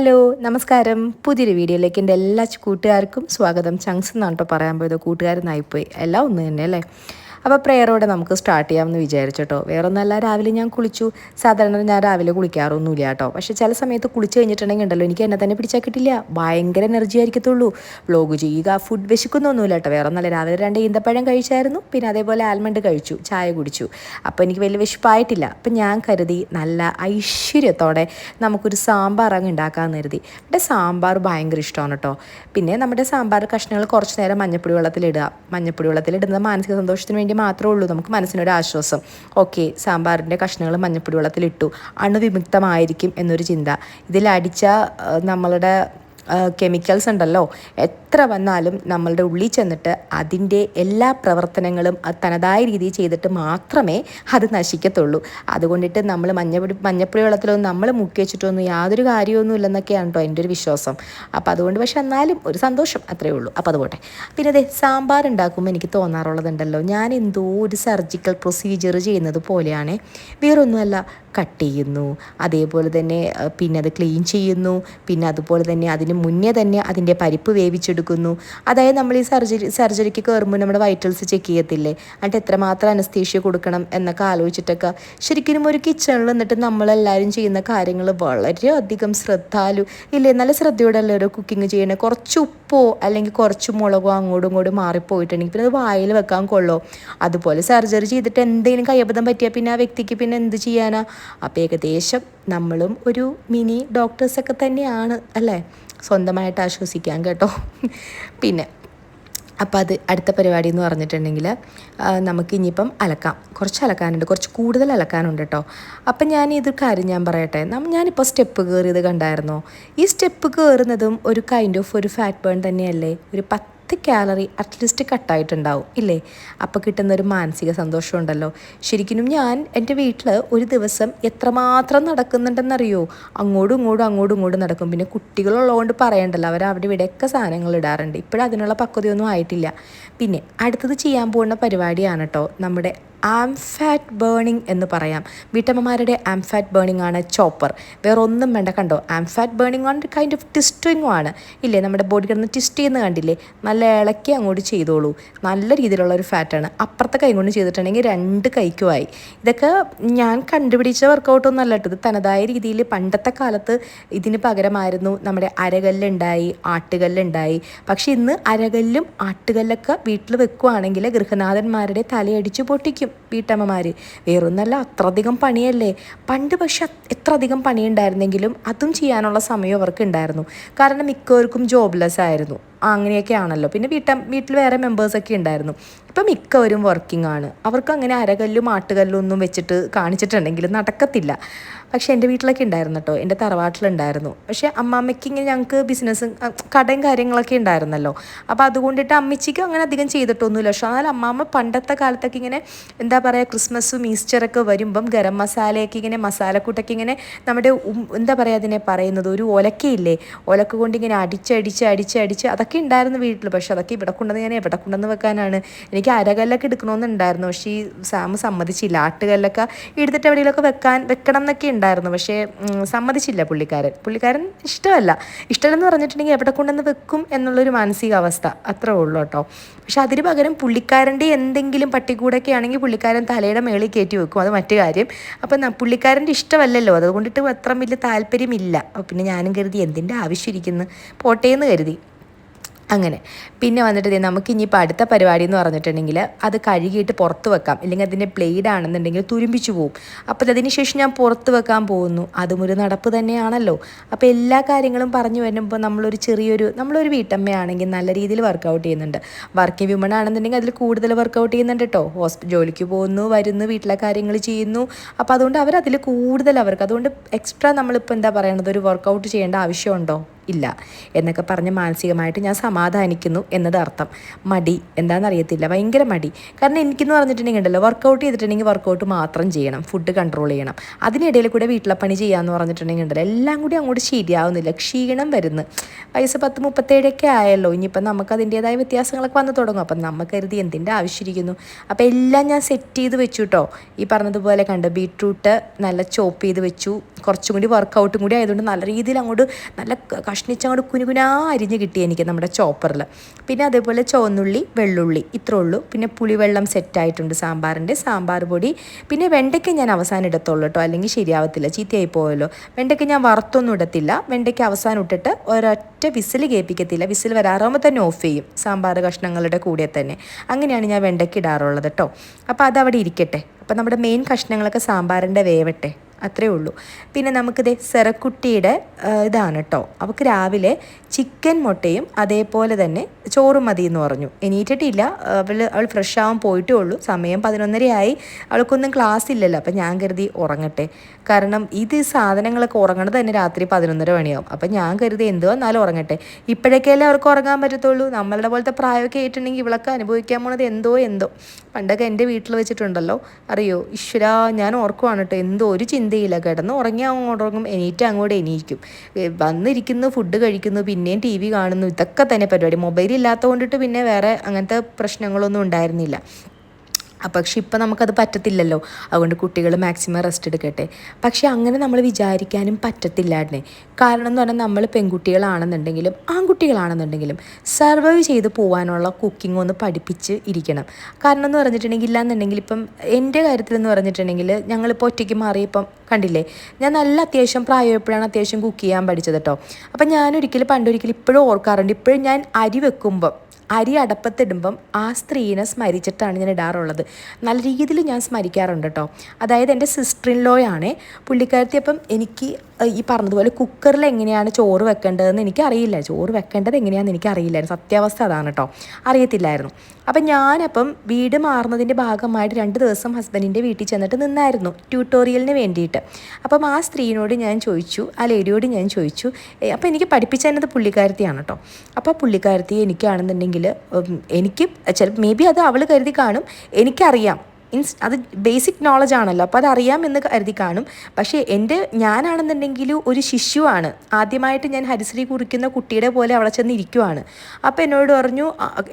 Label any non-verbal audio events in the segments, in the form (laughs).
Hello നമസ്കാരം. പുതിയൊരു വീഡിയോയിലേക്ക് എന്റെ എല്ലാ കൂട്ടുകാർക്കും സ്വാഗതം. ചങ്സ് എന്നാണ് കേട്ടോ പറയാൻ പോയത്. കൂട്ടുകാരെന്നായിപ്പോയി. എല്ലാം ഒന്ന് തന്നെ അല്ലേ അപ്പോൾ പ്രെയറോടെ നമുക്ക് സ്റ്റാർട്ട് ചെയ്യാമെന്ന് വിചാരിച്ചു കേട്ടോ വേറൊന്നല്ല രാവിലെ ഞാൻ കുളിച്ചു. സാധാരണ ഞാൻ രാവിലെ കുളിക്കാറൊന്നുമില്ല കേട്ടോ പക്ഷേ ചില സമയത്ത് കുളിച്ച് കഴിഞ്ഞിട്ടുണ്ടെങ്കിൽ ഉണ്ടല്ലോ എനിക്ക് എന്നെ തന്നെ പിടിച്ചാൽ കിട്ടില്ല. ഭയങ്കര എനർജി ആയിരിക്കത്തുള്ളൂ. വ്ലോഗ് ചെയ്യുക ഫുഡ് വിശക്കുന്നൊന്നുമില്ല കേട്ടോ വേറൊന്നല്ല രാവിലെ രണ്ട് ഈന്തപ്പഴം കഴിച്ചായിരുന്നു. പിന്നെ അതേപോലെ ആൽമണ്ട് കഴിച്ചു ചായ കുടിച്ചു. അപ്പോൾ എനിക്ക് വലിയ വിശപ്പായിട്ടില്ല. അപ്പം ഞാൻ കരുതി നല്ല ഐശ്വര്യത്തോടെ നമുക്കൊരു സാമ്പാർ അങ്ങ് ഉണ്ടാക്കാമെന്ന് കരുതി. ഇവിടെ സാമ്പാർ ഭയങ്കര ഇഷ്ടമാണ് കേട്ടോ പിന്നെ നമ്മുടെ സാമ്പാർ കഷ്ണങ്ങൾ കുറച്ച് നേരം മഞ്ഞപ്പൊടി വെള്ളത്തിലിടുക. മഞ്ഞപ്പൊടി വെള്ളത്തിലിടുന്നത് മാനസിക സന്തോഷത്തിന് മാത്രമേ ഉള്ളൂ നമുക്ക് മനസ്സിനൊരു ആശ്വാസം. ഓക്കെ സാമ്പാറിന്റെ കഷ്ണങ്ങൾ മഞ്ഞപ്പൊടി വെള്ളത്തിലിട്ടു. അണുവിമുക്തമായിരിക്കും എന്നൊരു ചിന്ത. ഇതിലടിച്ച നമ്മളുടെ കെമിക്കൽസ് ഉണ്ടല്ലോ. എത്ര വന്നാലും നമ്മളുടെ ഉള്ളിൽ ചെന്നിട്ട് അതിന്റെ എല്ലാ പ്രവർത്തനങ്ങളും തനതായ രീതിയിൽ ചെയ്തിട്ട് മാത്രമേ അത് നശിക്കത്തുള്ളൂ. അതുകൊണ്ടിട്ട് നമ്മൾ മഞ്ഞപ്പൊടി മഞ്ഞപ്പൊടി വെള്ളത്തിലൊന്നും നമ്മൾ മുക്കി വെച്ചിട്ടൊന്നും യാതൊരു കാര്യമൊന്നും ഇല്ലെന്നൊക്കെയാണ് കേട്ടോ എന്റെ ഒരു വിശ്വാസം. അപ്പോൾ അതുകൊണ്ട് പക്ഷെ എന്നാലും ഒരു സന്തോഷം അത്രയേ ഉള്ളൂ. അപ്പോൾ അതുപോട്ടെ. പിന്നെ അതെ സാമ്പാർ ഉണ്ടാക്കുമ്പോൾ എനിക്ക് തോന്നാറുള്ളതുണ്ടല്ലോ. ഞാൻ എന്തോ ഒരു സർജിക്കൽ പ്രൊസീജിയർ ചെയ്യുന്നത് പോലെയാണ്. വേറൊന്നുമല്ല കട്ട് ചെയ്യുന്നു. അതേപോലെ തന്നെ പിന്നെ അത് ക്ലീൻ ചെയ്യുന്നു. പിന്നെ അതുപോലെ തന്നെ അതിന് മുന്നേ തന്നെ അതിന്റെ പരിപ്പ് വേവിച്ചെടുക്കുന്നു. അതായത് നമ്മൾ ഈ സർജറി സർജറിക്ക് കയറുമ്പോൾ നമ്മുടെ വൈറ്റൽസ് ചെക്ക് ചെയ്യത്തില്ലേ? എന്നിട്ട് എത്രമാത്രം അനസ്തീഷ്യ കൊടുക്കണം എന്നൊക്കെ ആലോചിച്ചിട്ടൊക്കെ ശരിക്കും ഒരു കിച്ചണിൽ നിന്നിട്ട് നമ്മളെല്ലാവരും ചെയ്യുന്ന കാര്യങ്ങൾ വളരെയധികം ശ്രദ്ധാലു ഇല്ലേ? നല്ല ശ്രദ്ധയോടെ എല്ലാവരും കുക്കിംഗ് ചെയ്യണേ? കുറച്ച് ഉപ്പോ അല്ലെങ്കിൽ കുറച്ച് മുളകോ അങ്ങോട്ടും ഇങ്ങോട്ടും മാറിപ്പോയിട്ടുണ്ടെങ്കിൽ പിന്നെ അത് വായിൽ വെക്കാൻ കൊള്ളോ? അതുപോലെ സർജറി ചെയ്തിട്ട് എന്തെങ്കിലും കയ്യബദ്ധം പറ്റിയാൽ പിന്നെ ആ വ്യക്തിക്ക് പിന്നെ എന്ത് ചെയ്യാനാ? അപ്പോൾ ഏകദേശം നമ്മളും ഒരു മിനി ഡോക്ടേഴ്സൊക്കെ തന്നെയാണ് അല്ലേ? സ്വന്തമായിട്ട് ആശ്വസിക്കാം കേട്ടോ. പിന്നെ അപ്പോൾ അത് അടുത്ത പരിപാടി എന്ന് പറഞ്ഞിട്ടുണ്ടെങ്കിൽ നമുക്ക് ഇനിയിപ്പം അലക്കാം. കുറച്ച് അലക്കാനുണ്ട്. കുറച്ച് കൂടുതൽ അലക്കാനുണ്ട് കേട്ടോ. അപ്പം ഞാൻ ഇത് കാര്യം ഞാൻ പറയട്ടെ. ഞാനിപ്പോൾ സ്റ്റെപ്പ് കയറിയത് കണ്ടായിരുന്നോ? ഈ സ്റ്റെപ്പ് കയറുന്നതും ഒരു കൈൻഡ് ഓഫ് ഒരു ഫാറ്റ് ബേൺ തന്നെയല്ലേ? ഒരു പത്ത് പത്ത് കാലറി അറ്റ്ലീസ്റ്റ് കട്ടായിട്ടുണ്ടാവും ഇല്ലേ? അപ്പോൾ കിട്ടുന്ന ഒരു മാനസിക സന്തോഷം ഉണ്ടല്ലോ ശരിക്കും ഞാൻ എന്റെ വീട്ടിൽ ഒരു ദിവസം എത്രമാത്രം നടക്കുന്നുണ്ടെന്നറിയോ? അങ്ങോട്ടും ഇങ്ങോട്ടും അങ്ങോട്ടും ഇങ്ങോട്ടും നടക്കും. പിന്നെ കുട്ടികളുള്ളതുകൊണ്ട് പറയണ്ടല്ലോ അവർ അവിടെ ഇവിടെയൊക്കെ സാധനങ്ങൾ ഇടാറുണ്ട്. ഇപ്പോഴതിനുള്ള പക്വതയൊന്നും ആയിട്ടില്ല. പിന്നെ അടുത്തത് ചെയ്യാൻ പോകുന്ന പരിപാടിയാണ് കേട്ടോ നമ്മുടെ ആംഫാറ്റ് ബേണിംഗ് എന്ന് പറയാം. വീട്ടമ്മമാരുടെ ആംഫാറ്റ് ബേണിംഗ് ആണ് ചോപ്പർ വേറെ ഒന്നും വേണ്ട കണ്ടോ? ആംഫാറ്റ് ബേണിംഗ് ആണ് കൈൻഡ് ഓഫ് ടിസ്റ്റിങ്ങും ആണ്. ഇല്ലേ? നമ്മുടെ ബോഡി കിടന്ന് ടിസ്റ്റ് ചെയ്യുന്ന കണ്ടില്ലേ? നല്ല ഇളക്കി അങ്ങോട്ട് ചെയ്തോളൂ. നല്ല രീതിയിലുള്ള ഒരു ഫാറ്റാണ് അപ്പുറത്തെ കൈ കൊണ്ട് ചെയ്തിട്ടുണ്ടെങ്കിൽ രണ്ട് കൈക്കുമായി ഇതൊക്കെ ഞാൻ കണ്ടുപിടിച്ച വർക്കൗട്ടൊന്നും അല്ല ഇത് തനതായ രീതിയിൽ പണ്ടത്തെ കാലത്ത് ഇതിന് പകരമായിരുന്നു നമ്മുടെ അരകല്ലുണ്ടായി ആട്ടുകല്ലുണ്ടായി. പക്ഷേ ഇന്ന് അരകല്ലും ആട്ടുകല്ലൊക്കെ വീട്ടിൽ വെക്കുവാണെങ്കിൽ ഗൃഹനാഥന്മാരുടെ തലയടിച്ച് പൊട്ടിക്കും. വീട്ടമ്മമാർ വേറൊന്നല്ല അത്രയധികം പണിയല്ലേ? പണ്ട് പക്ഷെ എത്ര അധികം പണിയുണ്ടായിരുന്നെങ്കിലും അതും ചെയ്യാനുള്ള സമയം അവർക്ക് ഉണ്ടായിരുന്നു കാരണം മിക്കവർക്കും ജോബ്ലെസ് ആയിരുന്നു. അങ്ങനെയൊക്കെ ആണല്ലോ പിന്നെ വീട്ട വീട്ടിൽ വേറെ മെമ്പേഴ്സൊക്കെ ഉണ്ടായിരുന്നു. ഇപ്പം മിക്കവരും വർക്കിംഗ് ആണ്. അവർക്ക് അങ്ങനെ അരകല്ലും ആട്ടുകല്ലും ഒന്നും വെച്ചിട്ട് കാണിച്ചിട്ടുണ്ടെങ്കിൽ നടക്കത്തില്ല. പക്ഷേ എന്റെ വീട്ടിലൊക്കെ ഉണ്ടായിരുന്നു കേട്ടോ. എന്റെ തറവാട്ടിലുണ്ടായിരുന്നു. പക്ഷേ അമ്മാമ്മയ്ക്ക് ഇങ്ങനെ ഞങ്ങൾക്ക് ബിസിനസ്സും കടയും കാര്യങ്ങളൊക്കെ ഉണ്ടായിരുന്നല്ലോ. അപ്പോൾ അതുകൊണ്ടിട്ട് അമ്മച്ചിക്കും അങ്ങനെ അധികം ചെയ്തിട്ടൊന്നുമില്ല. പക്ഷേ എന്നാൽ അമ്മാമ്മ പണ്ടത്തെ കാലത്തൊക്കെ ഇങ്ങനെ എന്താ പറയുക ക്രിസ്മസും ഈസ്റ്ററൊക്കെ വരുമ്പം ഗരം മസാലയൊക്കെ ഇങ്ങനെ മസാലക്കൂട്ടൊക്കെ ഇങ്ങനെ നമ്മുടെ എന്താ പറയുക അതിനെ പറയുന്നത്? ഒരു ഒലക്കയില്ലേ? ഒലക്ക കൊണ്ട് ഇങ്ങനെ അടിച്ചടിച്ച് അടിച്ച് അടിച്ച് അതൊക്കെ ഉണ്ടായിരുന്നു വീട്ടിൽ പക്ഷെ അതൊക്കെ ഇവിടെ കൊണ്ടുവന്ന് ഞാൻ എവിടെ കൊണ്ടുവന്ന് വെക്കാനാണ്? എനിക്ക് അരകല്ലൊക്കെ എടുക്കണമെന്നുണ്ടായിരുന്നു. പക്ഷേ ഈ സാമ് സമ്മതിച്ചില്ല. ആട്ടുകല്ലൊക്കെ എടുത്തിട്ട് എവിടെയെങ്കിലുമൊക്കെ വെക്കാൻ വെക്കണം എന്നൊക്കെ ഉണ്ടായിരുന്നു. പക്ഷേ സമ്മതിച്ചില്ല പുള്ളിക്കാരൻ. പുള്ളിക്കാരൻ ഇഷ്ടമല്ല. ഇഷ്ടമല്ലെന്ന് പറഞ്ഞിട്ടുണ്ടെങ്കിൽ എവിടെ കൊണ്ടുവന്ന് വെക്കും എന്നുള്ളൊരു മാനസികാവസ്ഥ. അത്രേ ഉള്ളൂ കേട്ടോ. പക്ഷെ അതിന് പകരം പുള്ളിക്കാരന്റെ എന്തെങ്കിലും പട്ടിക്കൂടൊക്കെ ആണെങ്കിൽ പുള്ളിക്കാരൻ തലയുടെ മേളിൽ കയറ്റി വെക്കും. അത് മറ്റു കാര്യം. അപ്പം പുള്ളിക്കാരന്റെ ഇഷ്ടമല്ലല്ലോ. അതുകൊണ്ടിട്ട് അത്ര വലിയ താല്പര്യമില്ല. പിന്നെ ഞാനും കരുതി എന്തിന്റെ ആവശ്യം ഇരിക്കുന്നു? പോട്ടേന്ന് കരുതി. അങ്ങനെ. പിന്നെ വന്നിട്ട് നമുക്ക് ഇനിയിപ്പോൾ അടുത്ത പരിപാടി എന്ന് പറഞ്ഞിട്ടുണ്ടെങ്കിൽ അത് കഴുകിയിട്ട് പുറത്ത് വെക്കാം. ഇല്ലെങ്കിൽ അതിന്റെ ബ്ലേഡ് ആണെന്നുണ്ടെങ്കിൽ തുരുമ്പിച്ചു പോകും അപ്പോൾ അതിന് ശേഷം ഞാൻ പുറത്ത് വെക്കാൻ പോകുന്നു. അതും ഒരു നടപ്പ് തന്നെയാണല്ലോ. അപ്പോൾ എല്ലാ കാര്യങ്ങളും പറഞ്ഞു വരുമ്പോൾ നമ്മളൊരു ചെറിയൊരു നമ്മളൊരു വീട്ടമ്മയാണെങ്കിൽ നല്ല രീതിയിൽ വർക്കൗട്ട് ചെയ്യുന്നുണ്ട്. വർക്കിംഗ് വിമൺ ആണെന്നുണ്ടെങ്കിൽ അതിൽ കൂടുതൽ വർക്കൗട്ട് ചെയ്യുന്നുണ്ട് കേട്ടോ ഹോസ്പിറ്റൽ ജോലിക്ക് പോകുന്നു വരുന്നു വീട്ടിലെ കാര്യങ്ങൾ ചെയ്യുന്നു. അപ്പോൾ അതുകൊണ്ട് അവർ അതിൽ കൂടുതൽ അവർക്ക് അതുകൊണ്ട് എക്സ്ട്രാ നമ്മളിപ്പോൾ എന്താ പറയുന്നത് ഒരു വർക്കൗട്ട് ചെയ്യേണ്ട ആവശ്യമുണ്ടോ? ഇല്ല. എന്നൊക്കെ പറഞ്ഞ് മാനസികമായിട്ട് ഞാൻ സമാധാനിക്കുന്നു എന്നത് അർത്ഥം മടി. എന്താണെന്നറിയത്തില്ല. ഭയങ്കര മടി. കാരണം എനിക്കെന്ന് പറഞ്ഞിട്ടുണ്ടെങ്കിൽ ഉണ്ടല്ലോ വർക്കൗട്ട് ചെയ്തിട്ടുണ്ടെങ്കിൽ വർക്കൗട്ട് മാത്രം ചെയ്യണം. ഫുഡ് കൺട്രോൾ ചെയ്യണം. അതിനിടയിൽ കൂടെ വീട്ടിലെ പണി ചെയ്യാമെന്ന് പറഞ്ഞിട്ടുണ്ടെങ്കിൽ ഉണ്ടല്ലോ എല്ലാം കൂടി അങ്ങോട്ട് ശരിയാവുന്നില്ല. ക്ഷീണം വരുന്നു. വയസ്സ് പത്ത് മുപ്പത്തേഴൊക്കെ ആയല്ലോ. ഇനിയിപ്പം നമുക്ക് അതിന്റേതായ വ്യത്യാസങ്ങളൊക്കെ വന്നു തുടങ്ങും. അപ്പം നമുക്ക് കരുതി എന്തിന്റെ ആവശ്യമിരിക്കുന്നു? അപ്പം എല്ലാം ഞാൻ സെറ്റ് ചെയ്ത് വെച്ചു കേട്ടോ ഈ പറഞ്ഞതുപോലെ കണ്ട് ബീട്രൂട്ട് നല്ല ചോപ്പ് ചെയ്ത് വെച്ചു. കുറച്ചും കൂടി വർക്കൗട്ടും കൂടി ആയതുകൊണ്ട് നല്ല രീതിയിൽ അങ്ങോട്ട് നല്ല കഷ്ണിച്ചങ്ങോട്ട് കുനുകുനാ അരിഞ്ഞ് കിട്ടി എനിക്ക് നമ്മുടെ ചോപ്പറിൽ പിന്നെ അതേപോലെ ചുവന്നുള്ളി വെള്ളുള്ളി ഇത്രേ ഉള്ളൂ. പിന്നെ പുളിവെള്ളം സെറ്റായിട്ടുണ്ട് സാമ്പാറിന്റെ സാമ്പാർ പൊടി. പിന്നെ വെണ്ടയ്ക്ക ഞാൻ അവസാനം ഇടത്തുള്ളൂ കേട്ടോ. അല്ലെങ്കിൽ ശരിയാവത്തില്ല. ചീത്തയായി പോയല്ലോ. വെണ്ടയ്ക്ക ഞാൻ വറുത്തൊന്നും ഇടത്തില്ല. വെണ്ടയ്ക്ക അവസാനം ഇട്ടിട്ട് ഒരൊറ്റ വിസിൽ കേൾപ്പിക്കത്തില്ല. വിസിൽ വരാറാകുമ്പോൾ തന്നെ ഓഫ് ചെയ്യും. സാമ്പാർ കഷ്ണങ്ങളുടെ കൂടെ തന്നെ. അങ്ങനെയാണ് ഞാൻ വെണ്ടയ്ക്ക ഇടാറുള്ളത് കേട്ടോ. അപ്പോൾ അതവിടെ ഇരിക്കട്ടെ. അപ്പോൾ നമ്മുടെ മെയിൻ കഷ്ണങ്ങളൊക്കെ സാമ്പാറിന്റെ വേവട്ടെ. അത്രേ ഉള്ളൂ. പിന്നെ നമുക്കിത് സെറക്കുട്ടിയുടെ ഇതാണ് കേട്ടോ അവൾക്ക് രാവിലെ ചിക്കൻ മുട്ടയും അതേപോലെ തന്നെ ചോറും മതി എന്ന് പറഞ്ഞു. എണീറ്റിട്ടില്ല. അവൾ അവൾ ഫ്രഷ് ആവാൻ പോയിട്ടേ ഉള്ളൂ. സമയം പതിനൊന്നരയായി. അവൾക്കൊന്നും ക്ലാസ് ഇല്ലല്ലോ. അപ്പം ഞാൻ കരുതി ഉറങ്ങട്ടെ. കാരണം ഇത് സാധനങ്ങളൊക്കെ ഉറങ്ങണത് തന്നെ രാത്രി പതിനൊന്നര മണിയാവും. അപ്പം ഞാൻ കരുതി എന്ത് വന്നാലും ഉറങ്ങട്ടെ. ഇപ്പോഴൊക്കെയല്ലേ അവർക്ക് ഉറങ്ങാൻ പറ്റത്തുള്ളൂ. നമ്മളുടെ പോലത്തെ പ്രായമൊക്കെ ആയിട്ടുണ്ടെങ്കിൽ ഇവളൊക്കെ അനുഭവിക്കാൻ പോണത് എന്തോ എന്തോ. പണ്ടൊക്കെ എന്റെ വീട്ടിൽ വെച്ചിട്ടുണ്ടല്ലോ. അറിയോ? ഈശ്വര ഞാൻ ഓർക്കുവാണ് കേട്ടോ എന്തോ ഒരു ചിന്തയില്ല കിടന്ന് ഉറങ്ങി അങ്ങോട്ട് ഉറങ്ങും. എണീറ്റ് അങ്ങോട്ട് എണീക്കും. വന്നിരിക്കുന്നു ഫുഡ് കഴിക്കുന്നു പിന്നെയും ടി വി കാണുന്നു. ഇതൊക്കെ തന്നെ പരിപാടി. മൊബൈൽ ഇല്ലാത്തത് കൊണ്ടിട്ട് പിന്നെ വേറെ അങ്ങനത്തെ പ്രശ്നങ്ങളൊന്നും ഉണ്ടായിരുന്നില്ല. പക്ഷെ ഇപ്പം നമുക്കത് പറ്റത്തില്ലല്ലോ. അതുകൊണ്ട് കുട്ടികൾ മാക്സിമം റെസ്റ്റ് എടുക്കട്ടെ. പക്ഷെ അങ്ങനെ നമ്മൾ വിചാരിക്കാനും പറ്റത്തില്ലായിരുന്നേ കാരണം എന്ന് പറഞ്ഞാൽ നമ്മൾ പെൺകുട്ടികളാണെന്നുണ്ടെങ്കിലും ആൺകുട്ടികളാണെന്നുണ്ടെങ്കിലും സർവൈവ് ചെയ്ത് പോകാനുള്ള കുക്കിംഗ് ഒന്ന് പഠിപ്പിച്ച് ഇരിക്കണം. കാരണം എന്ന് പറഞ്ഞിട്ടുണ്ടെങ്കിൽ ഇല്ലാന്നുണ്ടെങ്കിൽ ഇപ്പം എന്റെ കാര്യത്തിൽ എന്ന് പറഞ്ഞിട്ടുണ്ടെങ്കിൽ ഞങ്ങളിപ്പോൾ ഒറ്റയ്ക്ക് മാറിയപ്പം കണ്ടില്ലേ? ഞാൻ നല്ല അത്യാവശ്യം പ്രായമായപ്പോഴാണ് അത്യാവശ്യം കുക്ക് ചെയ്യാൻ പഠിച്ചത് കേട്ടോ. അപ്പം ഞാനൊരിക്കലും പണ്ടൊരിക്കലും ഇപ്പോഴും ഓർക്കാറുണ്ട്. ഇപ്പോഴും ഞാൻ അരി വെക്കുമ്പം അരി അടപ്പത്തിടുമ്പം ആ സ്ത്രീനെ സ്മരിച്ചിട്ടാണ് ഞാൻ ഇടാറുള്ളത്. നല്ല രീതിയിൽ ഞാൻ സ്മരിക്കാറുണ്ട് കേട്ടോ. അതായത് എന്റെ സിസ്റ്റർ ഇൻ ലോയാണേ പുള്ളിക്കാരത്തി അപ്പം എനിക്ക് ഈ പറഞ്ഞതുപോലെ കുക്കറിൽ എങ്ങനെയാണ് ചോറ് വെക്കേണ്ടതെന്ന് എനിക്കറിയില്ല. ചോറ് വെക്കേണ്ടത് എങ്ങനെയാണെന്ന് എനിക്കറിയില്ലായിരുന്നു. സത്യാവസ്ഥ അതാണ് കേട്ടോ. അറിയത്തില്ലായിരുന്നു. അപ്പം ഞാനപ്പം വീട് മാറുന്നതിന്റെ ഭാഗമായിട്ട് രണ്ട് ദിവസം ഹസ്ബൻഡിന്റെ വീട്ടിൽ ചെന്നിട്ട് നിന്നായിരുന്നു ട്യൂട്ടോറിയലിന് വേണ്ടിയിട്ട്. അപ്പം ആ സ്ത്രീനോട് ഞാൻ ചോദിച്ചു ആ ലേഡിയോട് ഞാൻ ചോദിച്ചു "ഏ, അപ്പം എനിക്ക് പഠിപ്പിച്ചു തന്നത് പുള്ളിക്കാരത്തിയാണ് കേട്ടോ. അപ്പോൾ പുള്ളിക്കാരത്തി എനിക്കാണെന്നുണ്ടെങ്കിൽ എനിക്ക് ചില മേ ബി അത് അവൾ കരുതി കാണും. എനിക്കറിയാം. മീൻസ് അത് ബേസിക് നോളജ് ആണല്ലോ. അപ്പോൾ അതറിയാമെന്ന് കരുതി കാണും. പക്ഷേ എന്റെ ഞാനാണെന്നുണ്ടെങ്കിൽ ഒരു ശിശുവാണ്. ആദ്യമായിട്ട് ഞാൻ ഹരിശ്രീ കുറിക്കുന്ന കുട്ടിയുടെ പോലെ അവിടെ ചെന്ന് ഇരിക്കുവാണ്. അപ്പോൾ എന്നോട് പറഞ്ഞു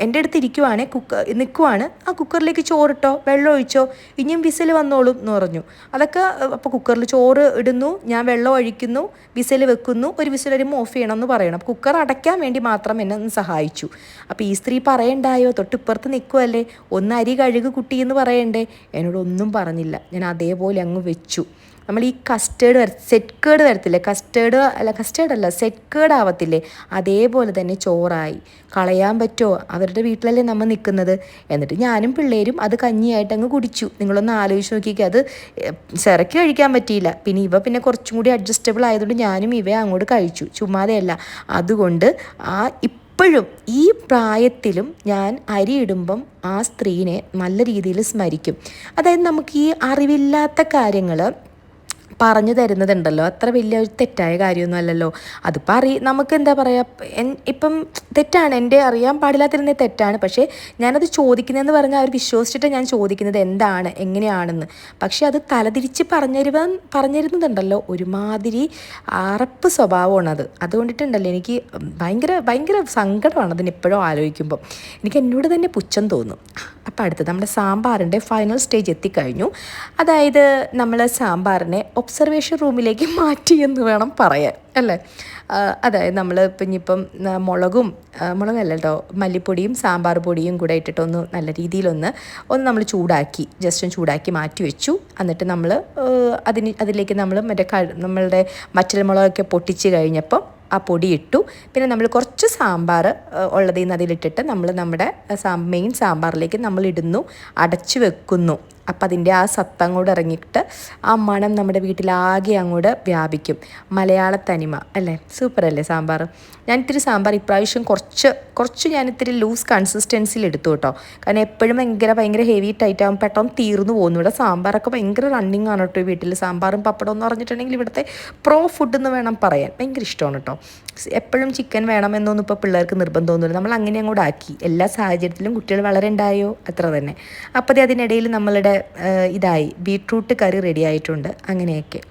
എന്റെ അടുത്ത് ഇരിക്കുവാണെ കുക്കർ നിൽക്കുവാണ്. ആ കുക്കറിലേക്ക് ചോറിട്ടോ വെള്ളം ഒഴിച്ചോ ഇനിയും വിസിൽ വന്നോളും എന്ന് പറഞ്ഞു. അതൊക്കെ അപ്പോൾ കുക്കറിൽ ചോറ് ഇടുന്നു ഞാൻ വെള്ളം ഒഴിക്കുന്നു വിസിൽ വെക്കുന്നു ഒരു വിസിൽ വരുമ്പോൾ ഓഫ് ചെയ്യണമെന്ന് പറയണം. കുക്കർ അടയ്ക്കാൻ വേണ്ടി മാത്രം എന്നെ ഒന്ന് സഹായിച്ചു. അപ്പോൾ ഈ സ്ത്രീ പറയണ്ടായോ? തൊട്ടിപ്പുറത്ത് നിൽക്കുമല്ലേ ഒന്ന് അരി കഴുകു കുട്ടി എന്ന് പറയണ്ടേ? എന്നോട് ഒന്നും പറഞ്ഞില്ല. ഞാൻ അതേപോലെ അങ്ങ് വെച്ചു. നമ്മൾ ഈ കസ്റ്റേർഡ് വര സെറ്റ് കേർഡ് വരത്തില്ലേ? കസ്റ്റേർഡ് അല്ല കസ്റ്റേർഡ് അല്ല സെറ്റ് കേർഡ് ആവത്തില്ലേ? അതേപോലെ തന്നെ ചോറായി. കളയാൻ പറ്റുമോ? അവരുടെ വീട്ടിലല്ലേ നമ്മൾ നിൽക്കുന്നത്? എന്നിട്ട് ഞാനും പിള്ളേരും അത് കഞ്ഞിയായിട്ട് അങ്ങ് കുടിച്ചു. നിങ്ങളൊന്ന് ആലോചിച്ച് നോക്കിക്കുക അത് ചിറക്കി കഴിക്കാൻ പറ്റിയില്ല. പിന്നെ ഇവ പിന്നെ കുറച്ചും കൂടി അഡ്ജസ്റ്റബിൾ ആയതുകൊണ്ട് ഞാനും ഇവയെ അങ്ങോട്ട് കഴിച്ചു. ചുമ്മാതെയല്ല. അതുകൊണ്ട് ആ ഇപ്പോഴും ഈ പ്രായത്തിലും ഞാൻ അരിയിടുമ്പം ആ സ്ത്രീനെ നല്ല രീതിയിൽ സ്മരിക്കും. അതായത് നമുക്ക് ഈ അറിവില്ലാത്ത കാര്യങ്ങൾ പറഞ്ഞു തരുന്നതുണ്ടല്ലോ. അത്ര വലിയ ഒരു തെറ്റായ കാര്യമൊന്നും അല്ലല്ലോ. അതിപ്പോൾ അറി നമുക്ക് എന്താ പറയുക ഇപ്പം തെറ്റാണ്. എന്റെ അറിയാൻ പാടില്ലാത്തിരുന്ന തെറ്റാണ്. പക്ഷേ ഞാനത് ചോദിക്കുന്നതെന്ന് പറഞ്ഞാൽ അവർ വിശ്വസിച്ചിട്ട് ഞാൻ ചോദിക്കുന്നത് എന്താണ് എങ്ങനെയാണെന്ന്. പക്ഷേ അത് തലതിരിച്ച് പറഞ്ഞുതരുവാൻ പറഞ്ഞിരുന്നതുണ്ടല്ലോ. ഒരുമാതിരി അറപ്പ് സ്വഭാവമാണ് അത് അതുകൊണ്ടിട്ടുണ്ടല്ലോ എനിക്ക് ഭയങ്കര ഭയങ്കര സങ്കടമാണ് അതിന് എപ്പോഴും ആലോചിക്കുമ്പോൾ എനിക്ക് എന്നോട് തന്നെ പുച്ഛം തോന്നും. അപ്പോൾ അടുത്തത് നമ്മുടെ സാമ്പാറിന്റെ ഫൈനൽ സ്റ്റേജ് എത്തിക്കഴിഞ്ഞു. അതായത് നമ്മൾ സാമ്പാറിനെ ഒബ്സർവേഷൻ റൂമിലേക്ക് (laughs) മാറ്റി എന്ന് വേണം പറയാൻ അല്ലേ? അതായത് നമ്മൾ ഇപ്പം മുളകും മുളകല്ല കേട്ടോ മല്ലിപ്പൊടിയും സാമ്പാർ പൊടിയും കൂടെ ഇട്ടിട്ടൊന്ന് നല്ല രീതിയിലൊന്ന് ഒന്ന് നമ്മൾ ചൂടാക്കി ജസ്റ്റ് ഒന്ന് ചൂടാക്കി മാറ്റി വെച്ചു. എന്നിട്ട് നമ്മൾ അതിന് അതിലേക്ക് നമ്മൾ മറ്റേ നമ്മളുടെ വറ്റൽമുളകൊക്കെ പൊട്ടിച്ച് കഴിഞ്ഞപ്പം ആ പൊടി ഇട്ടു. പിന്നെ നമ്മൾ കുറച്ച് സാമ്പാർ ഉള്ളതിൽ നിന്ന് അതിലിട്ടിട്ട് നമ്മൾ നമ്മുടെ മെയിൻ സാമ്പാറിലേക്ക് നമ്മൾ ഇടുന്നു അടച്ചു വെക്കുന്നു. അപ്പം അതിന്റെ ആ സത്ത അങ്ങോട്ട് ഇറങ്ങിയിട്ട് ആ മണം നമ്മുടെ വീട്ടിലാകെ അങ്ങോട്ട് വ്യാപിക്കും. മലയാള തനിമ അല്ലേ? സൂപ്പർ അല്ലേ സാമ്പാർ? ഞാൻ ഇത്തിരി സാമ്പാർ ഇപ്രാവശ്യം കുറച്ച് കുറച്ച് ഞാൻ ഇത്തിരി ലൂസ് കൺസിസ്റ്റൻസിയിൽ എടുത്തു കേട്ടോ. കാരണം എപ്പോഴും ഭയങ്കര ഭയങ്കര ഹെവി ടൈറ്റ് ആകുമ്പോൾ പെട്ടെന്ന് തീർന്നു പോകുന്നു. ഇവിടെ സാമ്പാറൊക്കെ ഭയങ്കര റണ്ണിങ് ആണ് കേട്ടോ വീട്ടിൽ. സാമ്പാറും പപ്പടം എന്ന് പറഞ്ഞിട്ടുണ്ടെങ്കിൽ ഇവിടുത്തെ പ്രോ ഫുഡ് എന്ന് വേണം പറയാൻ. ഭയങ്കര ഇഷ്ടമാണ് കേട്ടോ. എപ്പോഴും ചിക്കൻ വേണമെന്നൊന്നും ഇപ്പോൾ പിള്ളേർക്ക് നിർബന്ധമൊന്നുമില്ല. നമ്മൾ അങ്ങനെ അങ്ങോട്ട് ആക്കി. എല്ലാ സാഹചര്യത്തിലും കുട്ടികൾ വളരെ ഉണ്ടായോ? അത്ര തന്നെ. അപ്പോൾ അത് അതിനിടയിൽ നമ്മളുടെ ഇതായി. ബീട്രൂട്ട് കറി റെഡി ആയിട്ടുണ്ട്. അങ്ങനെയൊക്കെ.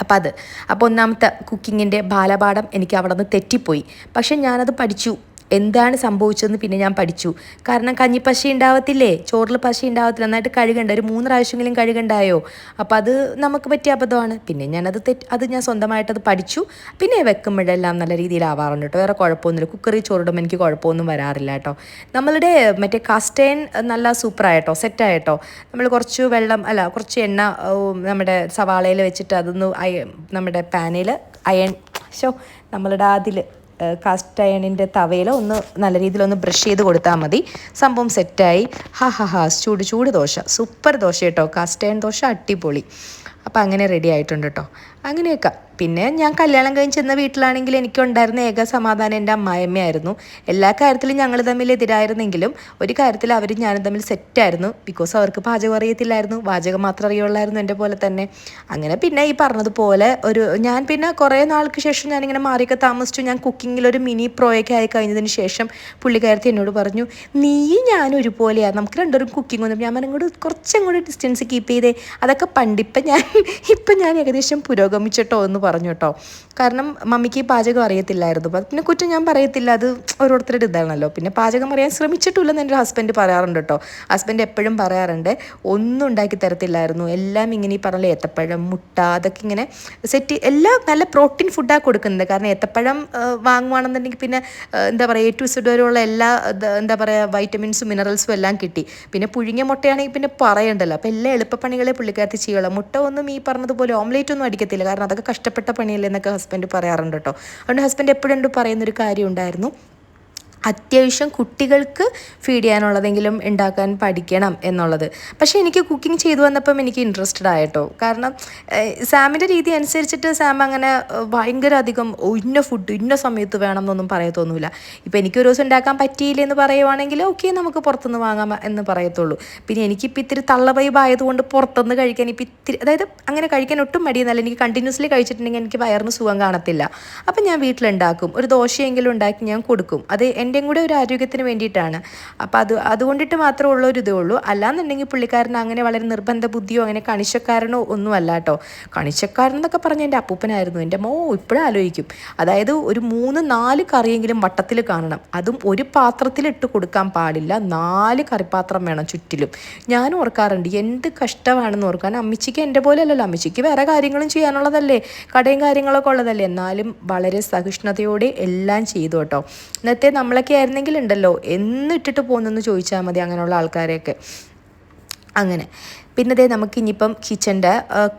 അപ്പം അത്. അപ്പോൾ ഒന്നാമത്തെ കുക്കിങ്ങിന്റെ ബാലപാഠം എനിക്ക് അവിടെ നിന്ന് തെറ്റിപ്പോയി. പക്ഷെ ഞാനത് പഠിച്ചു. എന്താണ് സംഭവിച്ചതെന്ന് പിന്നെ ഞാൻ പഠിച്ചു. കാരണം കഞ്ഞിപ്പശ ഉണ്ടാവത്തില്ലേ? ചോറിൽ പശ ഉണ്ടാവത്തില്ല. നന്നായിട്ട് കഴുകണ്ട. ഒരു മൂന്ന് പ്രാവശ്യമെങ്കിലും കഴുകണ്ടായോ? അപ്പോൾ അത് നമുക്ക് പറ്റിയ അബദ്ധമാണ്. പിന്നെ ഞാനത് തെറ്റ് അത് ഞാൻ സ്വന്തമായിട്ടത് പഠിച്ചു. പിന്നെ വെക്കുമ്പോഴെല്ലാം നല്ല രീതിയിലാവാറുണ്ട് കേട്ടോ. വേറെ കുഴപ്പമൊന്നുമില്ല. കുക്കറി ചോറിടുമ്പോൾ എനിക്ക് കുഴപ്പമൊന്നും വരാറില്ല കേട്ടോ. നമ്മളുടെ മറ്റേ കസ്റ്റേൻ നല്ല സൂപ്പറായിട്ടോ? സെറ്റായിട്ടോ? നമ്മൾ കുറച്ച് വെള്ളം അല്ല കുറച്ച് എണ്ണ നമ്മുടെ സവാളയിൽ വെച്ചിട്ട് അതൊന്ന് നമ്മുടെ പാനിൽ അയൺ ഷോ നമ്മളുടെ അതിൽ കാസ്റ്റ് അയണിന്റെ തവയിൽ ഒന്ന് നല്ല രീതിയിൽ ഒന്ന് ബ്രഷ് ചെയ്ത് കൊടുത്താൽ മതി. സംഭവം സെറ്റായി ഹാ ഹാ ഹാ ചൂട് ചൂട് ദോശ. സൂപ്പർ ദോശ കേട്ടോ. കാസ്റ്റ് അയൺ ദോശ അടിപൊളി. അപ്പോൾ അങ്ങനെ റെഡി ആയിട്ടുണ്ട് കേട്ടോ അങ്ങനെയൊക്കെ. പിന്നെ ഞാൻ കല്യാണം കഴിഞ്ഞ് ചെന്ന വീട്ടിലാണെങ്കിൽ എനിക്കുണ്ടായിരുന്ന ഏക സമാധാനം എന്റെ അമ്മായിയമ്മയായിരുന്നു. എല്ലാ കാര്യത്തിലും ഞങ്ങൾ തമ്മിൽ എതിരായിരുന്നെങ്കിലും ഒരു കാര്യത്തിൽ അവരും ഞാനും തമ്മിൽ സെറ്റായിരുന്നു ബിക്കോസ് അവർക്ക് പാചകം അറിയത്തില്ലായിരുന്നു. പാചകം മാത്രം അറിയുള്ളായിരുന്നു എന്റെ പോലെ തന്നെ. അങ്ങനെ പിന്നെ ഈ പറഞ്ഞതുപോലെ ഒരു ഞാൻ പിന്നെ കുറേ നാൾക്ക് ശേഷം ഞാനിങ്ങനെ മാറിയൊക്കെ താമസിച്ചു. ഞാൻ കുക്കിങ്ങിൽ ഒരു മിനി പ്രോയൊക്കെ ആയി കഴിഞ്ഞതിന് ശേഷം പുള്ളിക്കാരത്തി എന്നോട് പറഞ്ഞു നീ ഞാനും ഒരുപോലെയാണ് നമുക്ക് രണ്ടുപേരും കുക്കിംഗ് ഒന്നും ഞാൻ പറഞ്ഞു ഇങ്ങോട്ട് കുറച്ചും കൂടി ഡിസ്റ്റൻസ് കീപ്പ് ചെയ്തേ. അതൊക്കെ പണ്ടിപ്പം ഞാൻ ഇപ്പം ഞാൻ ഏകദേശം പുരോഗമിച്ചിട്ടോ എന്ന് പറഞ്ഞു. കേട്ടോ. കാരണം മമ്മിക്ക് പാചകം അറിയത്തില്ലായിരുന്നു. പിന്നെ കുറ്റം ഞാൻ പറയത്തില്ല. അത് ഓരോരുത്തരുടെ ഇതാണല്ലോ. പിന്നെ പാചകം അറിയാൻ ശ്രമിച്ചിട്ടില്ലെന്ന് എന്റെ ഹസ്ബൻഡ് പറയാറുണ്ട് കേട്ടോ. ഹസ്ബൻഡ് എപ്പോഴും പറയാറുണ്ട് ഒന്നും ഉണ്ടാക്കി തരത്തില്ലായിരുന്നു. എല്ലാം ഇങ്ങനെ ഈ പറഞ്ഞ ഏത്തപ്പഴം മുട്ട അതൊക്കെ ഇങ്ങനെ സെറ്റ് എല്ലാം നല്ല പ്രോട്ടീൻ ഫുഡാണ് കൊടുക്കുന്നത്. കാരണം ഏത്തപ്പഴം വാങ്ങുവാണെന്നുണ്ടെങ്കിൽ പിന്നെ എന്താ പറയുക എ ടു എല്ലാ എന്താ പറയുക വൈറ്റമിൻസും മിനറൽസും എല്ലാം കിട്ടി. പിന്നെ പുഴുങ്ങിയ മുട്ടയാണെങ്കിൽ പിന്നെ പറയണ്ടല്ലോ. അപ്പോൾ എല്ലാ എളുപ്പപ്പണികളെ പുള്ളിക്കാരത്തി ചെയ്യുള്ളൂ മുട്ട ഒന്നും ഈ പറഞ്ഞതുപോലെ ഓംലേറ്റ് ഒന്നും അടിക്കത്തില്ല. കാരണം അതൊക്കെ കഷ്ടപ്പെട്ട പണിയല്ലേ എന്നൊക്കെ ഹസ്ബൻഡ് പറയാറുണ്ട് കേട്ടോ. അതുകൊണ്ട് ഹസ്ബൻഡ് എപ്പോഴും പറയുന്നൊരു കാര്യം ഉണ്ടായിരുന്നു. അത്യാവശ്യം കുട്ടികൾക്ക് ഫീഡ് ചെയ്യാനുള്ളതെങ്കിലും ഉണ്ടാക്കാൻ പഠിക്കണം എന്നുള്ളത്. പക്ഷേ എനിക്ക് കുക്കിംഗ് ചെയ്തു വന്നപ്പം എനിക്ക് ഇൻട്രസ്റ്റഡ് ആയിട്ടോ കാരണം സാമിന്റെ രീതി അനുസരിച്ചിട്ട് സാം അങ്ങനെ ഭയങ്കര അധികം ഇന്ന ഫുഡ് ഇന്ന സമയത്ത് വേണം എന്നൊന്നും പറയത്തൊന്നുമില്ല. ഇപ്പോൾ എനിക്ക് ഒരു ദിവസം ഉണ്ടാക്കാൻ പറ്റിയില്ല എന്ന് പറയുവാണെങ്കിൽ ഓക്കെ നമുക്ക് പുറത്തുനിന്ന് വാങ്ങാം എന്ന് പറയത്തുള്ളൂ. പിന്നെ എനിക്കിപ്പോൾ ഇത്തിരി തള്ള വൈബ് ആയതുകൊണ്ട് പുറത്തുനിന്ന് കഴിക്കാൻ ഇപ്പം ഇത്തിരി അതായത് അങ്ങനെ കഴിക്കാൻ ഒട്ടും മടിയെന്നല്ല എനിക്ക് കണ്ടിന്യൂസ്ലി കഴിച്ചിട്ടുണ്ടെങ്കിൽ എനിക്ക് വയറിന് സുഖം കാണത്തില്ല. അപ്പം ഞാൻ വീട്ടിലുണ്ടാക്കും. ഒരു ദോശയെങ്കിലും ഉണ്ടാക്കി ഞാൻ കൊടുക്കും. അത് എന്റെയും കൂടെ ഒരു ആരോഗ്യത്തിന് വേണ്ടിയിട്ടാണ്. അപ്പോൾ അത് അതുകൊണ്ടിട്ട് മാത്രമേ ഉള്ള ഒരു ഇതേ ഉള്ളൂ. അല്ലാന്നുണ്ടെങ്കിൽ പുള്ളിക്കാരൻ അങ്ങനെ വളരെ നിർബന്ധ ബുദ്ധിയോ അങ്ങനെ കണിശക്കാരനോ ഒന്നും അല്ല കേട്ടോ. കണിശക്കാരൻ എന്നൊക്കെ പറഞ്ഞ എന്റെ അപ്പൂപ്പനായിരുന്നു. എന്റെ മോ ഇപ്പോഴും ആലോചിക്കും. അതായത് ഒരു മൂന്ന് നാല് കറിയെങ്കിലും വട്ടത്തിൽ കാണണം. അതും ഒരു പാത്രത്തിലിട്ട് കൊടുക്കാൻ പാടില്ല. നാല് കറിപ്പാത്രം വേണം ചുറ്റിലും. ഞാൻ ഓർക്കാറുണ്ട് എന്ത് കഷ്ടമാണെന്ന് ഓർക്കാൻ. അമ്മച്ചിക്ക് എന്റെ പോലെ അല്ലല്ലോ. അമ്മച്ചിക്ക് വേറെ കാര്യങ്ങളും ചെയ്യാനുള്ളതല്ലേ. കടയും കാര്യങ്ങളൊക്കെ ഉള്ളതല്ലേ. എന്നാലും വളരെ സഹിഷ്ണുതയോടെ എല്ലാം ചെയ്തു കേട്ടോ. ഇന്നത്തെ നമ്മളൊക്കെ ആയിരുന്നെങ്കിൽ ഉണ്ടല്ലോ എന്നിട്ടിട്ട് പോകുന്നെന്ന് ചോദിച്ചാൽ മതി അങ്ങനെയുള്ള ആൾക്കാരെയൊക്കെ. അങ്ങനെ. പിന്നെ ദേ നമുക്ക് ഇനിയിപ്പം കിച്ചന്റെ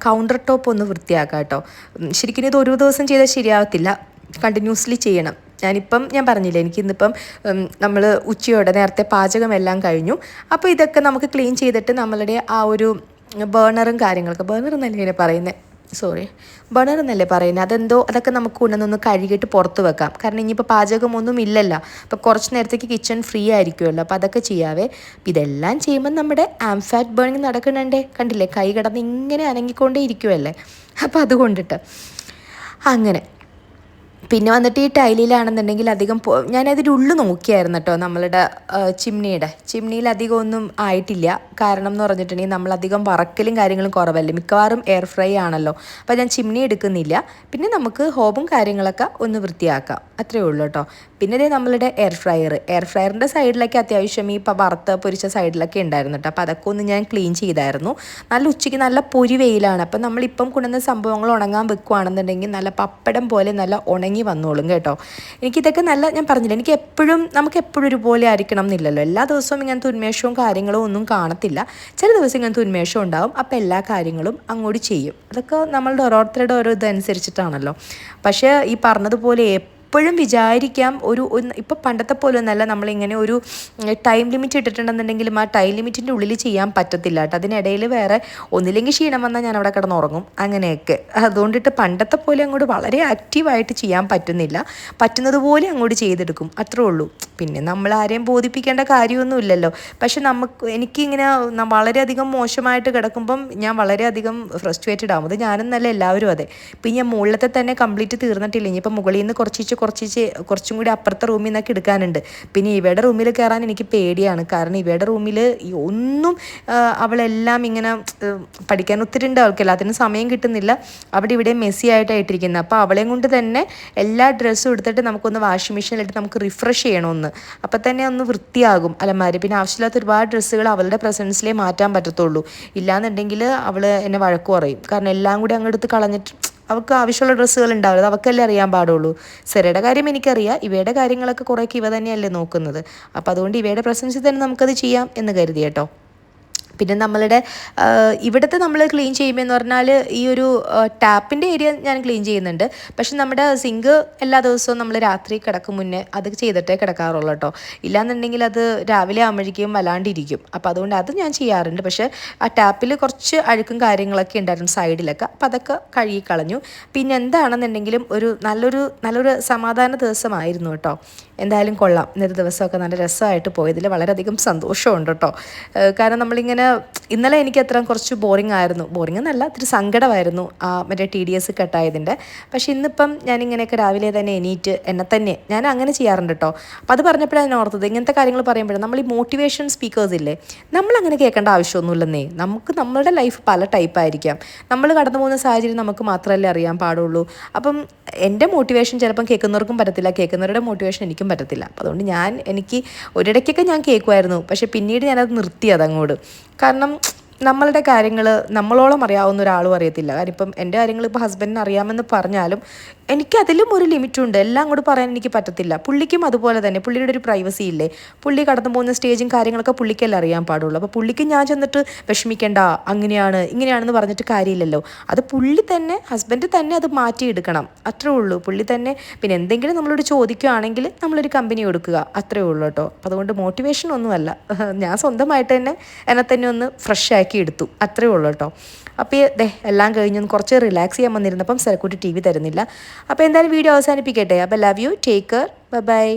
കൗണ്ടർ ടോപ്പ് ഒന്ന് വൃത്തിയാക്കാം കേട്ടോ. ശരിക്കും ഇത് ഒരു ദിവസം ചെയ്താൽ ശരിയാവത്തില്ല. കണ്ടിന്യൂസ്ലി ചെയ്യണം. ഞാനിപ്പം ഞാൻ പറഞ്ഞില്ല എനിക്ക് ഇന്നിപ്പം നമ്മൾ ഉച്ചയോടെ നേരത്തെ പാചകമെല്ലാം കഴിഞ്ഞു. അപ്പോൾ ഇതൊക്കെ നമുക്ക് ക്ലീൻ ചെയ്തിട്ട് നമ്മളുടെ ആ ഒരു ബേണറും കാര്യങ്ങളൊക്കെ. ബേണർ എന്നല്ലേ ഇങ്ങനെ പറയുന്നത് സോറി ബണർ എന്നല്ലേ പറയുന്നത് അതെന്തോ അതൊക്കെ നമുക്ക് കൊണ്ടുവന്നൊന്ന് കഴുകിയിട്ട് പുറത്ത് വെക്കാം. കാരണം ഇനിയിപ്പോൾ പാചകമൊന്നും ഇല്ലല്ലോ. അപ്പോൾ കുറച്ച് നേരത്തേക്ക് കിച്ചൺ ഫ്രീ ആയിരിക്കുമല്ലോ. അപ്പോൾ അതൊക്കെ ചെയ്യാവേ. ഇതെല്ലാം ചെയ്യുമ്പോൾ നമ്മുടെ ആംഫാറ്റ് ബേണിങ് നടക്കുന്നുണ്ടേ. കണ്ടില്ലേ? കൈ കിടന്ന് ഇങ്ങനെ അനങ്ങിക്കൊണ്ടേ ഇരിക്കുമല്ലേ അപ്പോൾ അതുകൊണ്ടിട്ട്. അങ്ങനെ. പിന്നെ വന്നിട്ട് ഈ ടൈലിലാണെന്നുണ്ടെങ്കിൽ അധികം ഞാനതിന്റെ ഉള്ളു നോക്കിയായിരുന്നു കേട്ടോ നമ്മളുടെ ചിമ്നിയുടെ. ചിമ്നിയിൽ അധികം ഒന്നും ആയിട്ടില്ല. കാരണം എന്ന് പറഞ്ഞിട്ടുണ്ടെങ്കിൽ നമ്മളധികം വറക്കലും കാര്യങ്ങളും കുറവല്ലേ. മിക്കവാറും എയർ ഫ്രൈ ആണല്ലോ. അപ്പോൾ ഞാൻ ചിമ്നി എടുക്കുന്നില്ല. പിന്നെ നമുക്ക് ഹോബും കാര്യങ്ങളൊക്കെ ഒന്ന് വൃത്തിയാക്കാം. അത്രയേ ഉള്ളൂ കേട്ടോ. പിന്നെ ഇതേ നമ്മളുടെ എയർ ഫ്രയർ എയർ ഫ്രയറിന്റെ സൈഡിലൊക്കെ അത്യാവശ്യം ഈ വറുത്ത് പൊരിച്ച സൈഡിലൊക്കെ ഉണ്ടായിരുന്നു കേട്ടോ അപ്പോൾ അതൊക്കെ ഒന്ന് ഞാൻ ക്ലീൻ ചെയ്തായിരുന്നു. നല്ല ഉച്ചയ്ക്ക് നല്ല പൊരി വെയിലാണ്. അപ്പം നമ്മളിപ്പം കൊണ്ടുവന്ന സംഭവങ്ങൾ ഉണങ്ങാൻ വെക്കുകയാണെന്നുണ്ടെങ്കിൽ നല്ല പപ്പടം പോലെ നല്ല ഉണങ്ങി വന്നോളും കേട്ടോ. എനിക്കിതൊക്കെ നല്ല ഞാൻ പറഞ്ഞില്ല എനിക്ക് എപ്പോഴും നമുക്ക് എപ്പോഴും ഒരുപോലെ ആയിരിക്കണം എന്നില്ലല്ലോ. എല്ലാ ദിവസവും ഇങ്ങനത്തെ ഉന്മേഷവും കാര്യങ്ങളും ഒന്നും കാണത്തില്ല. ചില ദിവസം ഇങ്ങനത്തെ ഉന്മേഷം ഉണ്ടാവും. അപ്പോൾ എല്ലാ കാര്യങ്ങളും അങ്ങോട്ട് ചെയ്യും. അതൊക്കെ നമ്മളുടെ ഓരോരുത്തരുടെ ഓരോ ഇതനുസരിച്ചിട്ടാണല്ലോ പക്ഷേ ഈ പറഞ്ഞതുപോലെ ഇപ്പോഴും വിചാരിക്കാം ഒരു ഇപ്പം പണ്ടത്തെ പോലെ ഒന്നല്ല നമ്മളിങ്ങനെ ഒരു ടൈം ലിമിറ്റ് ഇട്ടിട്ടുണ്ടെന്നുണ്ടെങ്കിലും ആ ടൈം ലിമിറ്റിന്റെ ഉള്ളിൽ ചെയ്യാൻ പറ്റത്തില്ല കേട്ടോ. അതിനിടയിൽ വേറെ ഒന്നില്ലെങ്കിൽ ക്ഷീണം വന്നാൽ ഞാൻ അവിടെ കിടന്നുറങ്ങും. അങ്ങനെയൊക്കെ. അതുകൊണ്ടിട്ട് പണ്ടത്തെ പോലെ അങ്ങോട്ട് വളരെ ആക്റ്റീവായിട്ട് ചെയ്യാൻ പറ്റുന്നില്ല. പറ്റുന്നതുപോലെ അങ്ങോട്ട് ചെയ്തെടുക്കും. അത്രേ ഉള്ളൂ. പിന്നെ നമ്മൾ ആരെയും ബോധിപ്പിക്കേണ്ട കാര്യമൊന്നുമില്ലല്ലോ പക്ഷെ നമുക്ക് എനിക്കിങ്ങനെ വളരെയധികം മോശമായിട്ട് കിടക്കുമ്പം ഞാൻ വളരെയധികം ഫ്രസ്ട്രേറ്റഡ് ആവും. അത് ഞാനെന്നല്ല എല്ലാവരും അതെ. ഇപ്പം ഞാൻ മുകളിലത്തെ തന്നെ കംപ്ലീറ്റ് തീർന്നിട്ടില്ല. ഇനിയിപ്പോൾ മുകളിൽ നിന്ന് കുറച്ചിച്ച് കുറച്ചിച്ച് കുറച്ചും കൂടി അപ്പുറത്തെ റൂമിൽ നിന്നൊക്കെ എടുക്കാനുണ്ട്. പിന്നെ ഇവയുടെ റൂമിൽ കയറാൻ എനിക്ക് പേടിയാണ്. കാരണം ഇവയുടെ റൂമിൽ ഒന്നും അവളെല്ലാം ഇങ്ങനെ പഠിക്കാൻ ഒത്തിരി ഉണ്ട് അവൾക്ക്. എല്ലാത്തിനും സമയം കിട്ടുന്നില്ല. അവിടെ ഇവിടെ മെസ്സി ആയിട്ടായിട്ടിരിക്കുന്നത് അപ്പോൾ അവളെയും കൊണ്ട് തന്നെ എല്ലാ ഡ്രസ്സും എടുത്തിട്ട് നമുക്കൊന്ന് വാഷിംഗ് മെഷീനിലിട്ട് നമുക്ക് റിഫ്രഷ് ചെയ്യണമെന്ന്. അപ്പോൾ തന്നെ ഒന്ന് വൃത്തിയാകും അലമാരി. പിന്നെ ആവശ്യമില്ലാത്ത ഒരുപാട് ഡ്രസ്സുകൾ അവളുടെ പ്രസൻസിലേ മാറ്റാൻ പറ്റത്തുള്ളൂ. ഇല്ലാന്നുണ്ടെങ്കിൽ അവൾ എന്നെ വഴക്ക് പറയും. കാരണം എല്ലാം കൂടി അങ്ങെടുത്ത് കളഞ്ഞിട്ട് അവൾക്ക് ആവശ്യമുള്ള ഡ്രസ്സുകൾ ഉണ്ടാവില്ല. അവൾക്കല്ലേ അറിയാൻ പാടുള്ളൂ. സെറയുടെ കാര്യം എനിക്കറിയാം. ഇവയുടെ കാര്യങ്ങളൊക്കെ കുറേയൊക്കെ ഇവ തന്നെയല്ലേ നോക്കുന്നത്. അപ്പോൾ അതുകൊണ്ട് ഇവയുടെ പ്രസൻസിൽ തന്നെ നമുക്കത് ചെയ്യാം എന്ന് കരുതി കേട്ടോ. പിന്നെ നമ്മളുടെ ഇവിടുത്തെ നമ്മൾ ക്ലീൻ ചെയ്യുമ്പോൾ എന്ന് പറഞ്ഞാൽ ഈ ഒരു ടാപ്പിന്റെ ഏരിയ ഞാൻ ക്ലീൻ ചെയ്യുന്നുണ്ട്. പക്ഷെ നമ്മുടെ സിങ്ക് എല്ലാ ദിവസവും നമ്മൾ രാത്രി കിടക്കും മുന്നേ അത് ചെയ്തിട്ടേ കിടക്കാറുള്ളൂ കേട്ടോ. ഇല്ലാന്നുണ്ടെങ്കിൽ അത് രാവിലെ ആകുമ്പോഴേക്കും വല്ലാണ്ടിരിക്കും. അപ്പോൾ അതുകൊണ്ട് അത് ഞാൻ ചെയ്യാറുണ്ട്. പക്ഷേ ആ ടാപ്പിൽ കുറച്ച് അഴുക്കും കാര്യങ്ങളൊക്കെ ഉണ്ടായിരുന്നു സൈഡിലൊക്കെ. അപ്പോൾ അതൊക്കെ കഴുകി കളഞ്ഞു പിന്നെ എന്താണെന്നുണ്ടെങ്കിലും ഒരു നല്ലൊരു നല്ലൊരു സമാധാന ദിവസമായിരുന്നു കേട്ടോ. എന്തായാലും കൊള്ളാം. ഇന്നൊരു ദിവസമൊക്കെ നല്ല രസമായിട്ട് പോയതിൽ വളരെയധികം സന്തോഷമുണ്ട് കേട്ടോ. കാരണം നമ്മളിങ്ങനെ ഇന്നലെ എനിക്ക് അത്ര കുറച്ച് ബോറിംഗ് ആയിരുന്നു. ബോറിംഗ് എന്നല്ല ഇത്തിരി സങ്കടമായിരുന്നു മറ്റേ ടി ഡി എസ് കട്ടായതിന്റെ പക്ഷേ ഇന്നിപ്പം ഞാനിങ്ങനെയൊക്കെ രാവിലെ തന്നെ എണീറ്റ് എന്നെ തന്നെ ഞാൻ അങ്ങനെ ചെയ്യാറുണ്ട് കേട്ടോ അപ്പോൾ അത് പറഞ്ഞപ്പോഴാണ് ഞാൻ ഓർത്തത് ഇങ്ങനത്തെ കാര്യങ്ങൾ പറയുമ്പോഴും നമ്മൾ ഈ മോട്ടിവേഷൻ സ്പീക്കേഴ്സ് ഇല്ലേ നമ്മൾ അങ്ങനെ കേൾക്കേണ്ട ആവശ്യമൊന്നുമില്ലെന്നേ. നമുക്ക് നമ്മളുടെ ലൈഫ് പല ടൈപ്പായിരിക്കാം നമ്മൾ കടന്നു പോകുന്ന സാഹചര്യം നമുക്ക് മാത്രമല്ലേ അറിയാൻ പാടുള്ളൂ. അപ്പം എന്റെ മോട്ടിവേഷൻ ചിലപ്പം കേൾക്കുന്നവർക്കും പറ്റത്തില്ല കേൾക്കുന്നവരുടെ മോട്ടിവേഷൻ എനിക്കും പറ്റത്തില്ല. അപ്പോൾ അതുകൊണ്ട് ഞാൻ എനിക്ക് ഒരിടയ്ക്കൊക്കെ ഞാൻ കേൾക്കുമായിരുന്നു. പക്ഷേ പിന്നീട് ഞാനത് നിർത്തി അതങ്ങോട്ട്. കാരണം നമ്മളുടെ കാര്യങ്ങൾ നമ്മളോളം അറിയാവുന്ന ഒരാളും അറിയത്തില്ല. കാര്യം ഇപ്പം എന്റെ കാര്യങ്ങൾ ഇപ്പോൾ ഹസ്ബൻഡിന് അറിയാമെന്ന് പറഞ്ഞാലും എനിക്ക് അതിലും ഒരു ലിമിറ്റുണ്ട്. എല്ലാം കൂടി പറയാൻ എനിക്ക് പറ്റത്തില്ല. പുള്ളിക്കും അതുപോലെ തന്നെ. പുള്ളിയുടെ ഒരു പ്രൈവസി ഇല്ലേ? പുള്ളി കടന്നു പോകുന്ന സ്റ്റേജും കാര്യങ്ങളൊക്കെ പുള്ളിക്കല്ലേ അറിയാൻ പാടുള്ളൂ. അപ്പോൾ പുള്ളിക്ക് ഞാൻ ചെന്നിട്ട് വിഷമിക്കേണ്ട. അങ്ങനെയാണ് ഇങ്ങനെയാണെന്ന് പറഞ്ഞിട്ട് കാര്യമില്ലല്ലോ. അത് പുള്ളി തന്നെ ഹസ്ബൻഡ് തന്നെ അത് മാറ്റിയെടുക്കണം. അത്രേ ഉള്ളൂ. പുള്ളി തന്നെ പിന്നെ എന്തെങ്കിലും നമ്മളോട് ചോദിക്കുകയാണെങ്കിൽ നമ്മളൊരു കമ്പനി കൊടുക്കുക. അത്രേ ഉള്ളൂ കേട്ടോ. അതുകൊണ്ട് മോട്ടിവേഷൻ ഒന്നുമല്ല. (laughs) ഞാൻ സ്വന്തമായിട്ട് തന്നെ എന്നെ തന്നെ ഒന്ന് ഫ്രഷ് ആക്കി എടുത്തു. അത്രേ ഉള്ളൂ കേട്ടോ. അപ്പോൾ ദേ എല്ലാം കഴിഞ്ഞൊന്ന് കുറച്ച് റിലാക്സ് ചെയ്യാൻ വന്നിരുന്നപ്പം സെലക്കുട്ടി ടി വി തരുന്നില്ല. അപ്പോൾ എന്തായാലും വീഡിയോ അവസാനിപ്പിക്കട്ടെ. അപ്പോൾ love you take care bye bye